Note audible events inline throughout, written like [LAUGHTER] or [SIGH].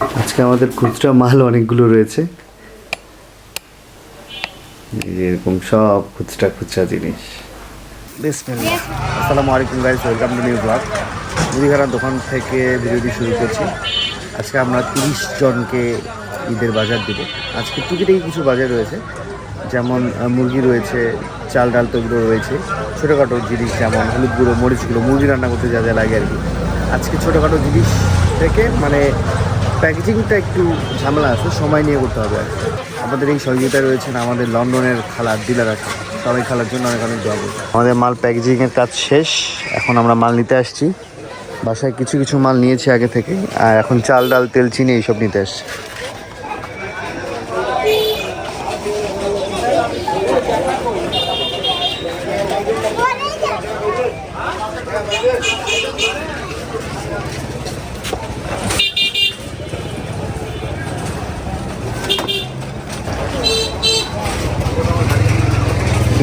আজকে আমাদের খুচরা মাল অনেকগুলো রয়েছে। এরকম সব খুচরা খুচরা জিনিস। আসসালামু আলাইকুম guys welcome to new blog মুদিখানার দোকান থেকে ভিডিওটি শুরু করছি। আজকে আমরা তিরিশ জনকে ঈদের বাজার দেবো। আজকে টুকিটাকি কিছু বাজার রয়েছে। যেমন মুরগি রয়েছে, চাল ডাল তো রয়েছে। ছোটোখাটো জিনিস যেমন হলুদ গুঁড়ো, মরিচ গুঁড়ো, মুরগি রান্না করতে যা যা লাগে আর কি। আজকে ছোটোখাটো জিনিস থেকে মানে প্যাকেজিংটা একটু ঝামেলা আছে, সময় নিয়ে করতে হবে আর। আমাদের এই সহযোগিতায় রয়েছেন আমাদের লন্ডনের খালার ডিলার আছে সবাই খালার জন্য অনেক অনেক দোয়া আমাদের মাল প্যাকেজিংয়ের কাজ শেষ, এখন আমরা মাল নিতে আসছি। বাসায় কিছু কিছু মাল নিয়েছি আগে থেকে, আর এখন চাল ডাল, তেল, চিনি এইসব নিতে আসছি।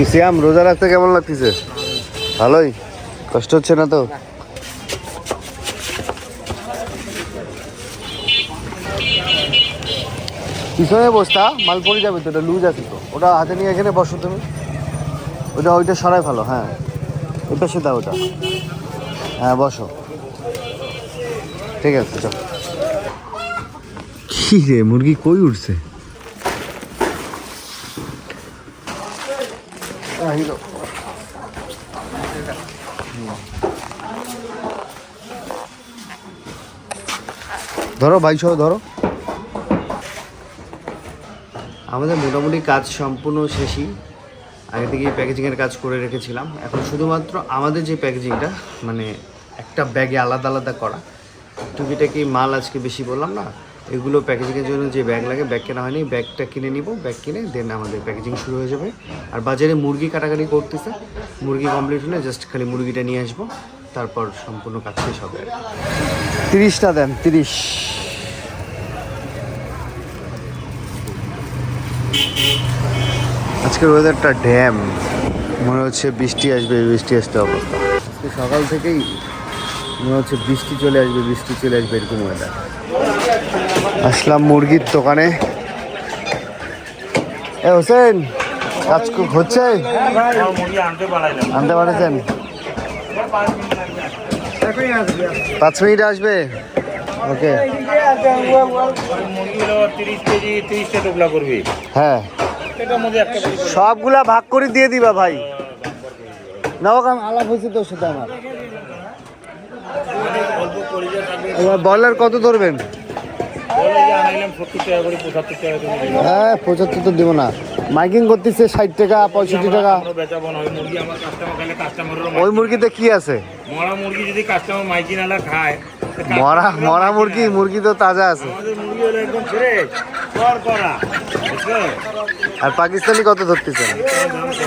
শ্যাম রোজা রাখতে কেমন লাগতেছে? ভালোই? কষ্ট হচ্ছে না তো? পিছনে বসতা মাল পড়ে যাবে তো ওটা লুজ আছে তো। ওটা হাতে নিয়ে এখানে বসো তুমি। ওটা ওইটা সরাই ভালো হ্যাঁ। ওই পাশে দাও ওটা। হ্যাঁ বসো। ঠিক আছে, চল। কি রে, মুরগি কই উঠছে? আহিলো ধরো, ভাই সহ ধরো। আমাদের মোটামুটি কাজ সম্পূর্ণ শেষই। আগে থেকেই প্যাকেজিংয়ের কাজ করে রেখেছিলাম। এখন শুধুমাত্র আমাদের যে প্যাকেজিংটা মানে একটা ব্যাগে আলাদা আলাদা করা। টুকিটাকি মাল আজকে বেশি বললাম না? এগুলো প্যাকেজিংয়ের জন্য যে ব্যাগ লাগে ব্যাগ কেনা হয়নি ব্যাগটা কিনে নিব ব্যাগ কিনে দেন আমাদের প্যাকেজিং শুরু হয়ে যাবে। আর বাজারে মুরগি কাটাকাটি করতেছে, মুরগি কমপ্লিট হলে জাস্ট খালি মুরগিটা নিয়ে আসব, তারপর সম্পূর্ণ কাজ শেষ হবে তিরিশটা দেন, তিরিশ। আজকের ওয়েদারটা ড্যাম, মনে হচ্ছে বৃষ্টি আসবে, বৃষ্টি আসতে অবস্থা। সকাল থেকেই মনে হচ্ছে বৃষ্টি চলে আসবে, বৃষ্টি চলে আসবে, এরকম ওয়েদার আসলাম মুরগির দোকানে। এ, হোসেন, কাজ হচ্ছে? আনতে পারেছেন? পাঁচ মিনিট আসবে? ওকে। হ্যাঁ। সবগুলা ভাগ করে দিয়ে দিবা ভাই। না আলাপ হয়েছে তোর সাথে আমার। বয়লার কত ধরবেন? হ্যাঁ পঁচাত্তর তো দেবো না। মাইকিং করতেছে ষাট টাকা পঁয়ষট্টি টাকা। ওই মুরগিতে কি আছে? মরা মুরগি যদি কাস্টমার মাইকি নালা খায় মরা মরা মুরগি মুরগি তো তাজা আছে। আর পাকিস্তানি কত ধরতেছেন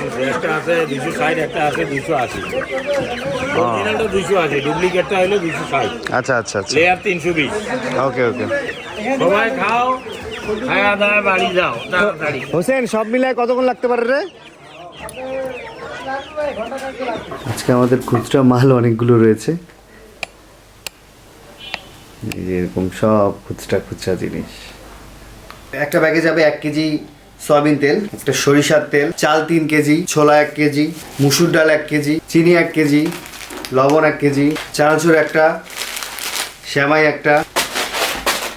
এটার একটা আছে দুশো ষাট একটা আছে দুশো আশি। দুশো আশি ডুপ্লিকেটটা হলো দুশো ষাট। আচ্ছা আচ্ছা আচ্ছা। লেয়ার তিনশো বিশ। ওকে ওকে। সবাই খাও খাওয়া দাওয়া বাড়ি যাও তাড়াতাড়ি হোসেন সব মিলায় কতক্ষণ লাগতে পারে রে? আজকে আমাদের খুচরা মাল অনেকগুলো রয়েছে। এই যে এরকম সব খুচরা খুচরা জিনিস। একটা ব্যাগে যাবে এক কেজি সয়াবিন তেল একটা সরিষার তেল চাল তিন কেজি ছোলা এক কেজি মুসুর ডাল এক কেজি চিনি এক কেজি লবণ এক কেজি চানাচুর একটা শ্যামাই একটা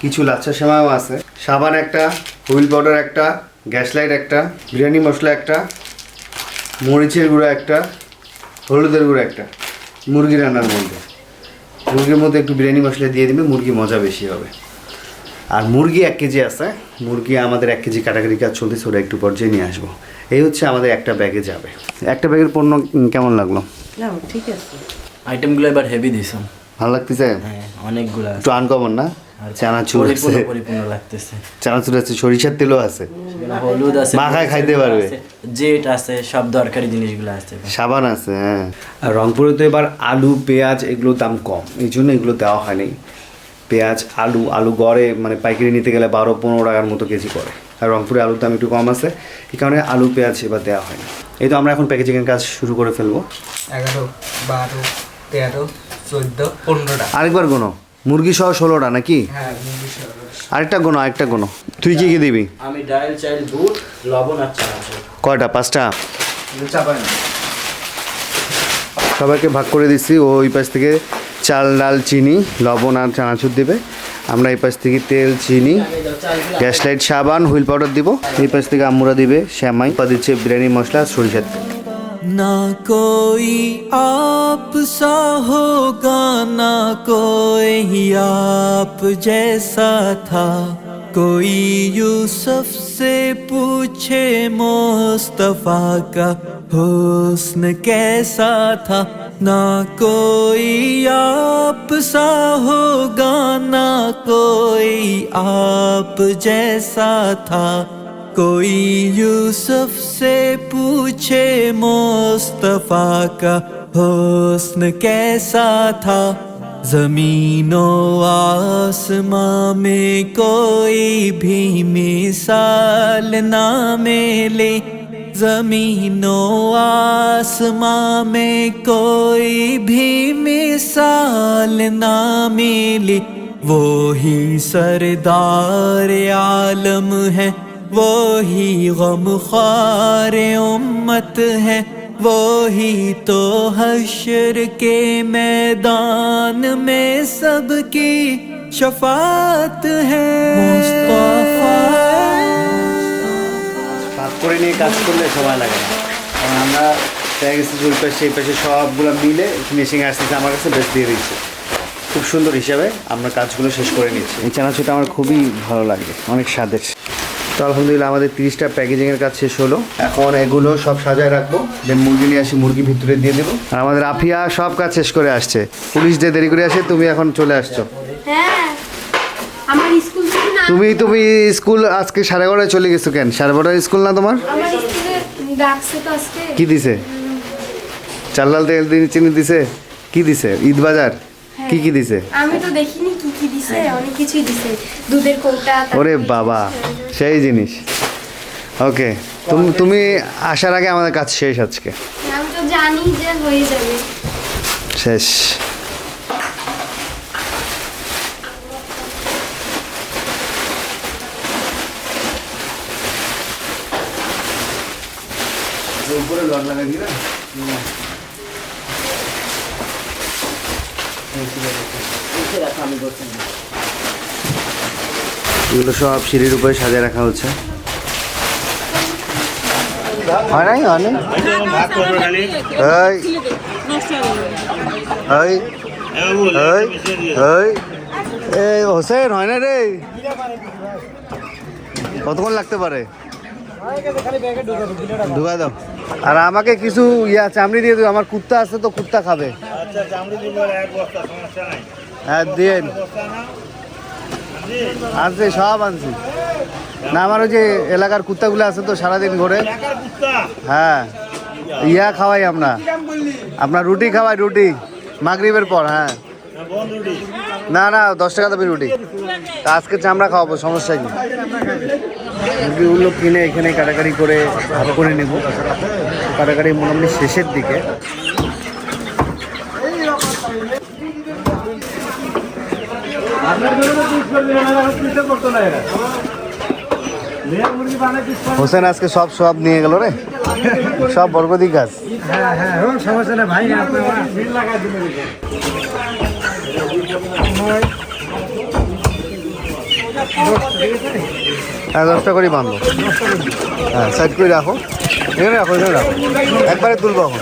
কিছু লাচ্ছা শ্যামাও আছে। সাবান একটা হুইল পাউডার একটা গ্যাস লাইট একটা বিরিয়ানি মশলা একটা মরিচের গুঁড়ো একটা হলুদের গুঁড়ো একটা মুরগি রান্নার মধ্যে। মুরগির মধ্যে একটু বিরিয়ানি মশলা দিয়ে দিবে মুরগি মজা বেশি হবে। আর মুরগি এক কেজি আছে মুরগি আমাদের এক কেজি কাটাকাটি কাজ চলতেছে ওরা একটু পর্যায়ে নিয়ে আসব। এই হচ্ছে আমাদের একটা ব্যাগে যাবে। একটা ব্যাগের পণ্য কেমন লাগল? না ঠিক আছে। আইটেমগুলো এবার হেভি দিছ ভালো লাগতেছে? হ্যাঁ অনেকগুলো একটু আনকমন না? চানাচুর আছে। চানাচুর আছে সরিষার তেলও আছে। হলুদ আছে মাখায় খাইতে পারবে। জেট আছে সব দরকারি জিনিসগুলো আছে। সাবান আছে হ্যাঁ। আর রংপুরে তো এবার আলু পেঁয়াজ এগুলোর দাম কম। এই জন্য এগুলো দেওয়া হয়নি। পেঁয়াজ আলু আলু গড়ে মানে পাইকারি নিতে গেলে বারো পনেরো টাকার মতো কেজি করে। আর রংপুরে আলুর দাম একটু কম আছে। এই কারণে আলু পেঁয়াজ এবার দেওয়া হয়নি। এই তো আমরা এখন প্যাকেজিংয়ের কাজ শুরু করে ফেলব। এগারো বারো তেরো চোদ্দ পনেরোটা আরেকবার কোনো মুরগি সহ ষোলোটা নাকি? হ্যাঁ মুরগি সহ আরেকটা গোনো আরেকটা গোনো। তুই কি কি দিবি? আমি ডাল চাল বুট লবণ আর চানাচুর কয়টা? পাঁচটা? সবাইকে ভাগ করে দিচ্ছি। ও ওই পাশ থেকে চাল ডাল চিনি লবণ আর চানাচুর দিবে। আমরা এই পাশ থেকে তেল চিনি গ্যাস লাইট সাবান হুইল পাউডার দিব। এই পাশ থেকে আম্মুরা দিবে শ্যামাই। পা দিচ্ছে বিরিয়ানি মশলা সরিষার نہ کوئی آپ سا ہوگا، نہ کوئی آپ جیسا تھا۔ کوئی یوسف سے پوچھے، مصطفیٰ کا حسن کیسا تھا؟ نہ کوئی آپ سا ہوگا، نہ کوئی آپ جیسا تھا۔ کوئی یوسف سے پوچھے مصطفیٰ کا حسن کیسا تھا؟ زمین و آسماں میں کوئی بھی مثال نہ ملے۔ زمین و آسماں میں کوئی بھی مثال نہ ملے۔ وہی سردار عالم ہے۔ वो ही गम ख्वार उम्मत है वो ही तो हशर के मैदान में सबकी शफात है मुस्तफा ভাগ করে নিয়ে কাজ করলে সময় লাগে না কারণ আমরা দেখা গেছে যে ওই পাশে এই পাশে সবগুলো মিলে ফিনিশিং আসতেছে আমার কাছে বেশ দিয়ে দিচ্ছে খুব সুন্দর হিসাবে আমরা কাজগুলো শেষ করে নিচ্ছি এই চানাচুরটা আমার খুবই ভালো লাগে অনেক স্বাদের তো আলহামদুলিল্লাহ আমাদের তিরিশটা প্যাকেজিংয়ের কাজ শেষ হলো। এখন এগুলো সব সাজায় রাখব দেন মুরগি নিয়ে আসি মুরগি ভিতরে দিয়ে দেবো। আর আমাদের আফিয়া সব কাজ শেষ করে আসছে। পুলিশ যে দেরি করে আসে তুমি এখন চলে আসছো। হ্যাঁ তুমি তুমি স্কুল আজকে সাড়ে এগারোটায় চলে গেছো কেন? সাড়ে বারোটায় স্কুল না তোমার? কি দিছে? চাল ডাল তেল দিন চিনি দিছে? কি দিছে? ঈদ বাজার? কি কি দিছে? আমি তো দেখিনি। দিছে অনেক কিছুই দিছে। দুধের কৌটা ওরে বাবা সেই জিনিস। ওকে তুমি তুমি আসার আগে আমাদের কাজ শেষ আজকে। আমি তো জানি যে হয়ে যাবে। শেষ। উপরে লট লাগাই দিই না এগুলো সব সিঁড়ির উপরে সাজিয়ে রাখা হচ্ছে। হয় নাই হয় নাই? এই হোসেন হয় না রে? কতক্ষণ লাগতে পারে? ঢুকা দাও। আর আমাকে কিছু ইয়া চামড়ি দিয়ে দিও আমার কুত্তা আছে তো কুত্তা খাবে। আচ্ছা চামড়ি দিব এক বস্তা সমস্যা নাই। হ্যাঁ দিন আনছি। সব আনছি। না আমার ওই যে এলাকার কুত্তাগুলো আছে তো সারাদিন ঘরে। হ্যাঁ ইয়া খাওয়াই আমরা। আপনার রুটি খাওয়াই রুটি। মাগরিবের পর হ্যাঁ। না না না দশ টাকা দামি রুটি। আজকে চামড়া খাওয়াবো সমস্যা কি? মুরগিগুলো কিনে এখানে কাটাকাটি করে ভালো করে নেব। কাটাকাটি মোটামুটি শেষের দিকে। হোসেন আজকে সব সব নিয়ে গেল রে। সব বরগদি গাছ। হ্যাঁ দশটা করে বাঁধো হ্যাঁ সাইড করে রাখো। এখানে রাখো এখানে রাখো। একবারে তুলবো এখন।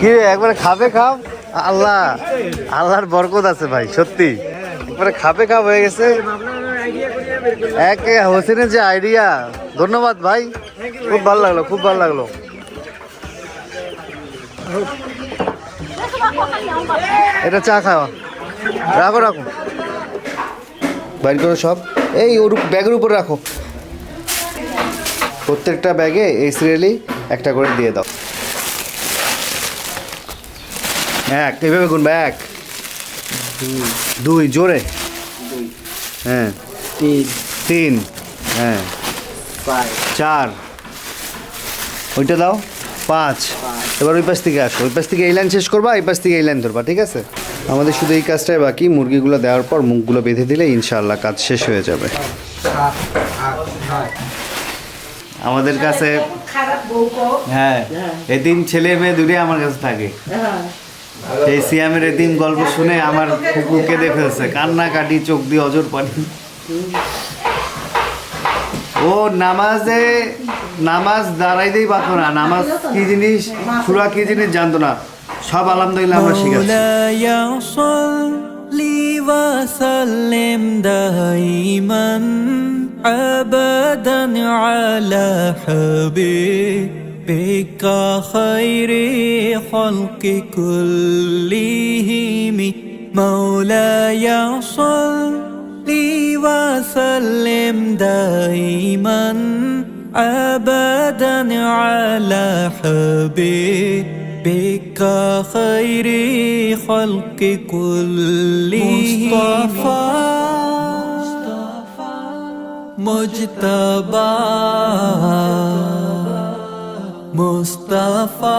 কি একবারে খাবে খাও? আল্লাহ, আল্লাহর বরকত আছে ভাই, সত্যি। একবারে খাবে খাপ হয়ে গেছে। এক হোসেনের যে আইডিয়া ধন্যবাদ ভাই। খুব ভালো লাগল, খুব ভালো লাগল। এটা চা খাওয়া রাখো রাখো। বাইর করো সব। এই, ওর ব্যাগের উপর রাখো। প্রত্যেকটা ব্যাগে এই সিরিয়ালি একটা করে দিয়ে দাও। এক এইভাবে গুনবে এক। দুই জোরে। হ্যাঁ। তিন। তিন হ্যাঁ। চার। ওইটা দাও পাঁচ। এবার ওই পাশ থেকে আসো। ওই পাশ থেকে এই লাইন শেষ করবা এই পাশ থেকে এই লাইন ধরবা ঠিক আছে? আমাদের শুধু এই কাজটাই বাকি মুরগিগুলো দেওয়ার পর মুখগুলো বেঁধে দিলে ইনশাআল্লাহ কাজ শেষ হয়ে যাবে। আমাদের কাছে খারাপ বউ কো হ্যাঁ। এদিন ছেলে মেয়ে দুটোই আমার কাছে থাকে। এই সিয়ামের এদিন গল্প শুনে আমার কুকুর কেঁদে ফেলছে কান্না কাটি চোখ দিয়ে অজর পানি ও নামাজে নামাজ দাঁড়াইতেই পারতো না নামাজ কি জিনিস সুরা কি জিনিস জানতো না সব আলহামদুলিল্লাহ আমরা শিখেছি مولاي صل وسلم دائما ابدا على حبيبك خير خلق كلهم. مولاي صل وسلم دائما ابدا على حبيبك خير خلق كلهم. مصطفى. مصطفى. মুস্তাফা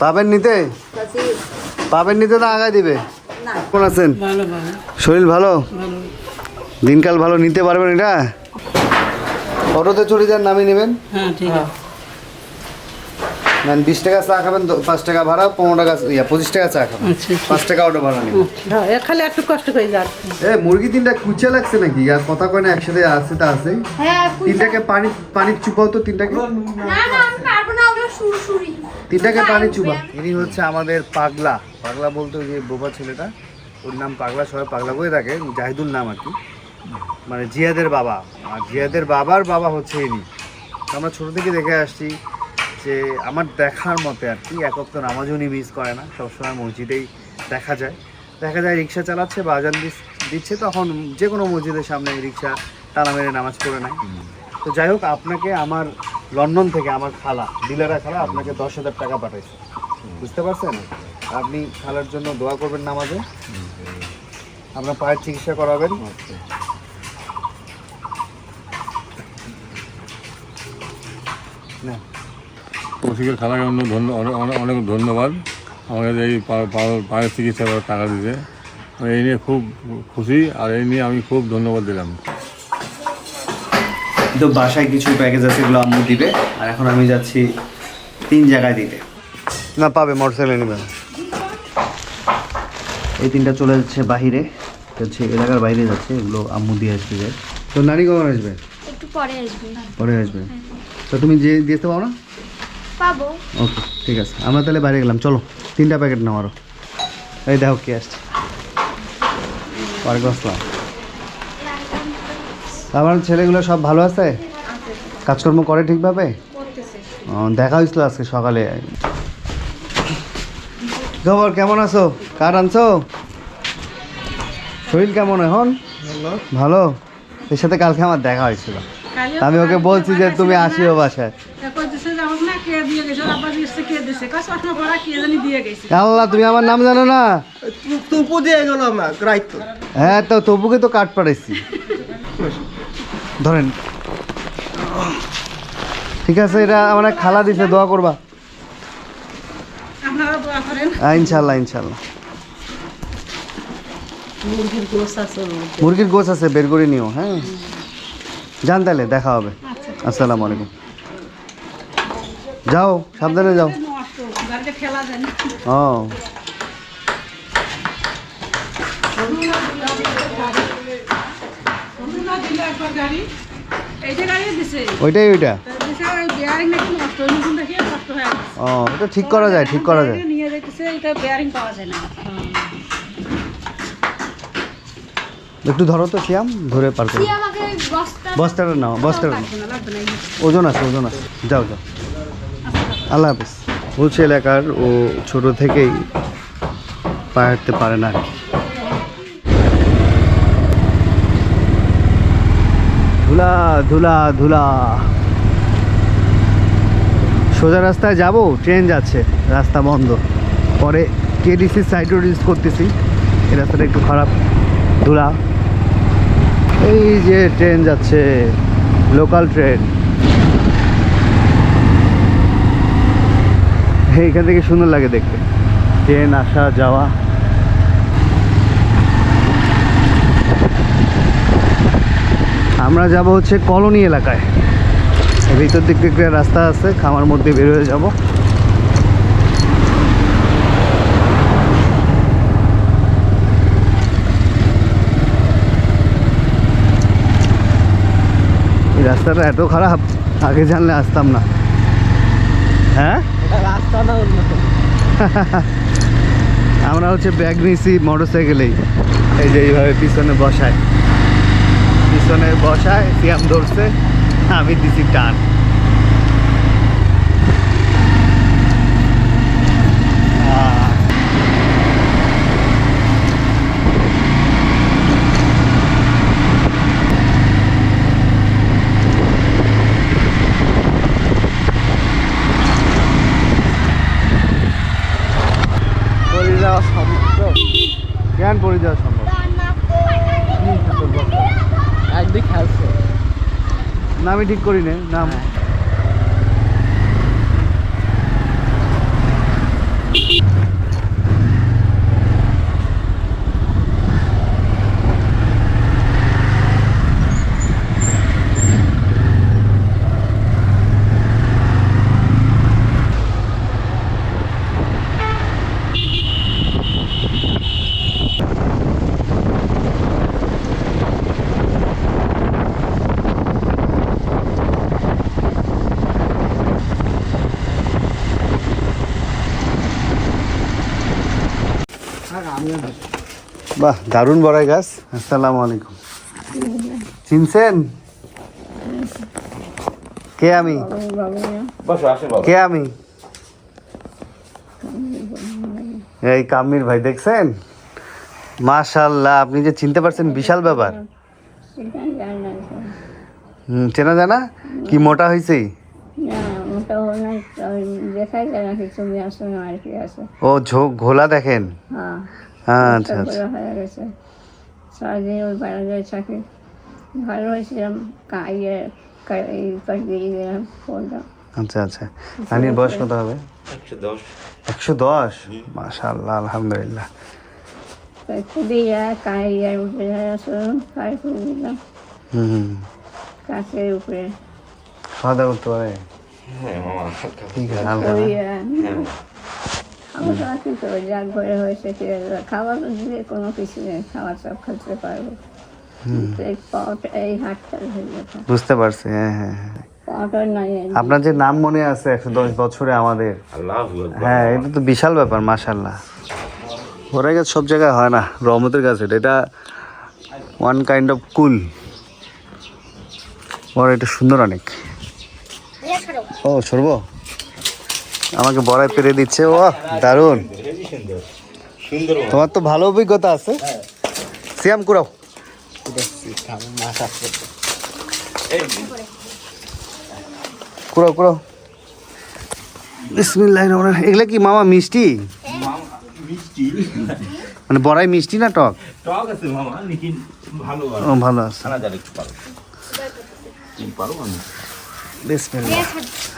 পাবেন নিতে পাবেন নিতে না আগায় দিবে কোন আছেন শরীর ভালো দিনকাল ভালো নিতে পারবেন এটা অটোতে চড়ে যান নামিয়ে নেবেন হ্যাঁ ঠিক আছে নেন বিশ টাকা চা খাবেন পাঁচ টাকা ভাড়া পনেরো টাকা ইয়া পঁচিশ টাকা চা খাবেন। আচ্ছা, পাঁচ টাকা অটো ভাড়া নেবেন। খালি একটু কষ্ট করে যাচ্ছে এ মুরগি তিনটা কুচে লাগছে নাকি? আর কথা কয় না একসাথে আছে তা আছে। হ্যাঁ তিনটাকে পানি পানি চুপাও তো তিনটাকে? না না আমি পারব না ওগুলো সুরসুরি তিনটাকে পানি চুপা। ইনি হচ্ছে আমাদের পাগলা। পাগলা বলতে ওই যে বোবা ছেলেটা ওর নাম পাগলা সবাই পাগলা বলে থাকে জাহিদুল নাম আর কি। মানে জিয়াদের বাবা। আর জিয়াদের বাবার বাবা হচ্ছে ইনি। আমরা ছোটো থেকে দেখে আসছি যে আমার দেখার মতে আর কি, এক অক্ত নামাজও উনি মিস করে না, সবসময় মসজিদেই দেখা যায়। দেখা যায় রিক্সা চালাচ্ছে বা আজান দিস- দিচ্ছে, তখন যে কোনো মসজিদের সামনে রিক্সা তালা মেরে নামাজ পড়ে নেয়। তো যাই হোক, আপনাকে আমার লন্ডন থেকে আমার খালা ডিলারা খালা, আপনাকে দশ হাজার টাকা পাঠাইছে। বুঝতে পারছেন? আপনি খালার জন্য দোয়া করবেন নামাজে। আপনার পায়ের চিকিৎসা করাবেন। না। কৌশিকের খালাকে অন্য ধন্য অনেক ধন্যবাদ। আমাদের এই পা- পা- পায়ের চিকিৎসা করার টাকা দিতে এই নিয়ে খুব খুশি আর এই নিয়ে আমি খুব ধন্যবাদ দিলাম। তো বাসায় কিছু প্যাকেজ আছে এগুলো আম্মু দিবে। আর এখন আমি যাচ্ছি তিন জায়গায় দিতে। না পাবে মোটরসাইকেলে নেবে। এই তিনটা চলে যাচ্ছে বাহিরে। তো হচ্ছে এলাকার বাইরে যাচ্ছে এগুলো আম্মু দিয়ে আসবে যায়। তো নানি কখন আসবে? একটু পরে আসবে। পরে আসবে। তো তুমি যে দিতে পারো না? পাবো। ওকে ঠিক আছে। আমরা তাহলে বাইরে গেলাম চলো। তিনটা প্যাকেট নাও আরও। এই দেখো কি আসছে। ওয়ালাইকুম আসসালাম আমার ছেলেগুলো সব ভালো আছে? কাজকর্ম করে ঠিকভাবে? দেখা হয়েছিল আজকে সকালে। খবর কেমন আছো? কার আনছো? শরীর কেমন এখন? ভালো? এর সাথে কালকে আমার দেখা হয়েছিল। আমি ওকে বলছি যে তুমি আসিও বাসায়। আল্লাহ তুমি আমার নাম জানো না? তুপু দিয়ে গেল আমার রাইতো হ্যাঁ তো তবুকে তো কাট পাঠাইছি ধরেন। ঠিক আছে এটা আমার খালা দিছে দোয়া করবা। হ্যাঁ ইনশাল্লাহ ইনশাল্লাহ মুরগির গোস আছে ওর মধ্যে। মুরগির গোছ আছে বের করে নিও হ্যাঁ? যান তাহলে দেখা হবে। আসসালামু আলাইকুম। যাও সাবধানে যাও। ও। ওইটাই ওইটা। ও এটা ঠিক করা যায় ঠিক করা যায়। নিয়ে যাইতেছে এটা বেয়ারিং পাওয়া যায় না একটু ধরো তো শ্যাম ধরে পার করো। কি আমাকে বস্তা বস্তাটা নাও বস্তাটা নাও। ওজন আছে ওজন আছে। যাও যাও। আল্লাহ হাফিজ। এলাকার ও ছোট থেকেই পা হাঁটতে পারে না ধুলা ধুলা ধুলা। সোজা রাস্তায় যাব, ট্রেন যাচ্ছে, রাস্তা বন্ধ। পরে কেডিসি সাইড রোড ইউজ করতেছি, এই রাস্তাটা একটু খারাপ, ধুলা। এই যে ট্রেন যাচ্ছে লোকাল ট্রেন এইখান থেকে সুন্দর লাগে দেখতে। ট্রেন, আসা, যাওয়া। আমরা যাব হচ্ছে কলোনি এলাকায়। ভিতর দিক থেকে রাস্তা আছে, খামার মধ্যে বের হয়ে যাব। রাস্তাটা এত খারাপ, আগে জানলে আসতাম না। হ্যাঁ? [LAUGHS] আমরা হচ্ছে ব্যাগ নিয়েছি মোটর সাইকেলেই এই যে এইভাবে পিছনে বসায়। পিছনে বসায়, সিয়াম ধরছে, আমি দিছি টান আহ, পড়ে যাওয়া সম্ভব জ্ঞান পড়ে যাওয়া সম্ভব একদিক খেলছে না আমি ঠিক করি না নাম বাহ দারুণ বড়াই গাছ। আসসালামু আলাইকুম। চিনছেন? কে আমি? কে আমি? এই কামির ভাই দেখছেন? মাশাল্লাহ আপনি যে চিনতে পারছেন বিশাল ব্যাপার। হুম চেনা জানা? কি মোটা হয়েছে ও ঝোঁক ঘোলা দেখেন? হ্যাঁ। আচ্ছা আচ্ছা। হয়ে গেছে। সারাদিন ওই বাইরে যায় চাকরি ভালো হয়েছিলাম ইয়ে এই পাশ দিয়ে গেলাম ফোনটা। আচ্ছা আচ্ছা। রানীর বয়স কত হবে? একশো দশ। মাশাল্লাহ আলহামদুলিল্লাহ। খুবই যায় কায় ইয়ার উপরে কায় করে দিলাম। হুম হুম। কাছের উপরে। খাওয়া দাওয়া করতে পারে? ঠিক আছে ওই না? খাওয়া দাওয়া যা ঘরে হয়েছে? খাবার দিলে কোনো কিছু নেই খাবার সব খেতে পারব তো হয়ে বুঝতে পারছি হ্যাঁ হ্যাঁ হ্যাঁ। আপনার যে নাম মনে আছে একশো দশ বছরে আমাদের? হ্যাঁ এটা তো বিশাল ব্যাপার মাশাল্লাহ ওরা গাছ সব জায়গায় হয় না রহমতের গাছ এটা এটা ওয়ান কাইন্ড অফ কুল ওর এটা সুন্দর অনেক। ও সরব? আমাকে বড়াই পেরে দিচ্ছে ও দারুণ। তোমার তো ভালো অভিজ্ঞতা আছে। সিয়াম কুড়াও। কুড়াও কুড়াও। বিসমিল্লাহ এগুলা কি মামা মিষ্টি? মানে বড়াই মিষ্টি না টক? টক আছে মামা ভালো ও ভালো আছে।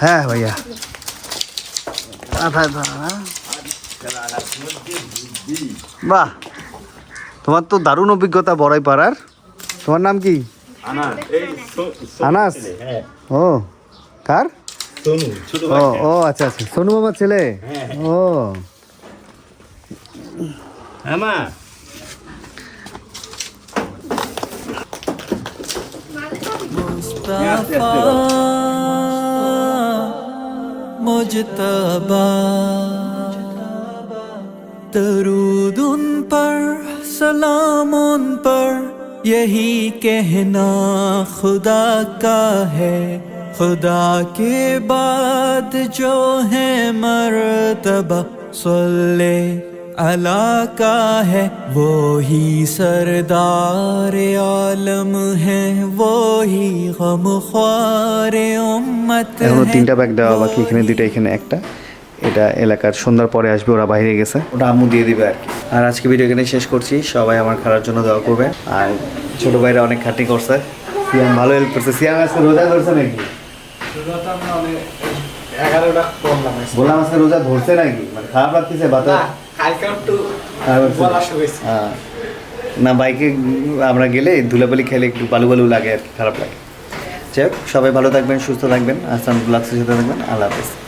হ্যাঁ ভাইয়া। আধা আধা, হ্যাঁ। বাহ। তোমার তো দারুণ অভিজ্ঞতা বড়াই পাড়ার তোমার নাম কি? আনাস। হ্যাঁ। ও কার? ও ও আচ্ছা আচ্ছা। সোনু মামার ছেলে? ও। হ্যাঁ مجتبہ۔ درود ان پر، سلام ان پر، یہی کہنا خدا کا ہے۔ خدا کے بعد جو ہے مرتبہ، صلی अला का है वो ही सरदार आलम है वो ही गम ख्वार उम्मत এখনো है তিনটা ব্যাগ দেওয়া বাকি এখানে দুইটা এখানে একটা এটা এলাকার সন্ধ্যার পরে আসবে ওরা বাইরে গেছে ওটা আম্মু দিয়ে দিবে আর কি আর আজকে ভিডিও এখানে শেষ করছি সবাই আমার খেলার জন্য দোয়া করবে আর ছোট ভাইরা অনেক খাটি করছে সিয়াম ভালো হেল্প করছে সিয়াম আজকে রোজা ধরছে নাকি এগারোটা করলাম বললাম আজকে রোজা ধরছে নাকি মানে খারাপ লাগতেছে বাতাস শুয়েছে হ্যাঁ। না বাইকে আমরা গেলে ধুলাবালি খেলে একটু বালু বালু লাগে আর কি, খারাপ লাগে। যাই হোক সবাই ভালো থাকবেন সুস্থ থাকবেন আসান ব্লাক্সের সাথে থাকবেন আল্লাহ হাফেজ।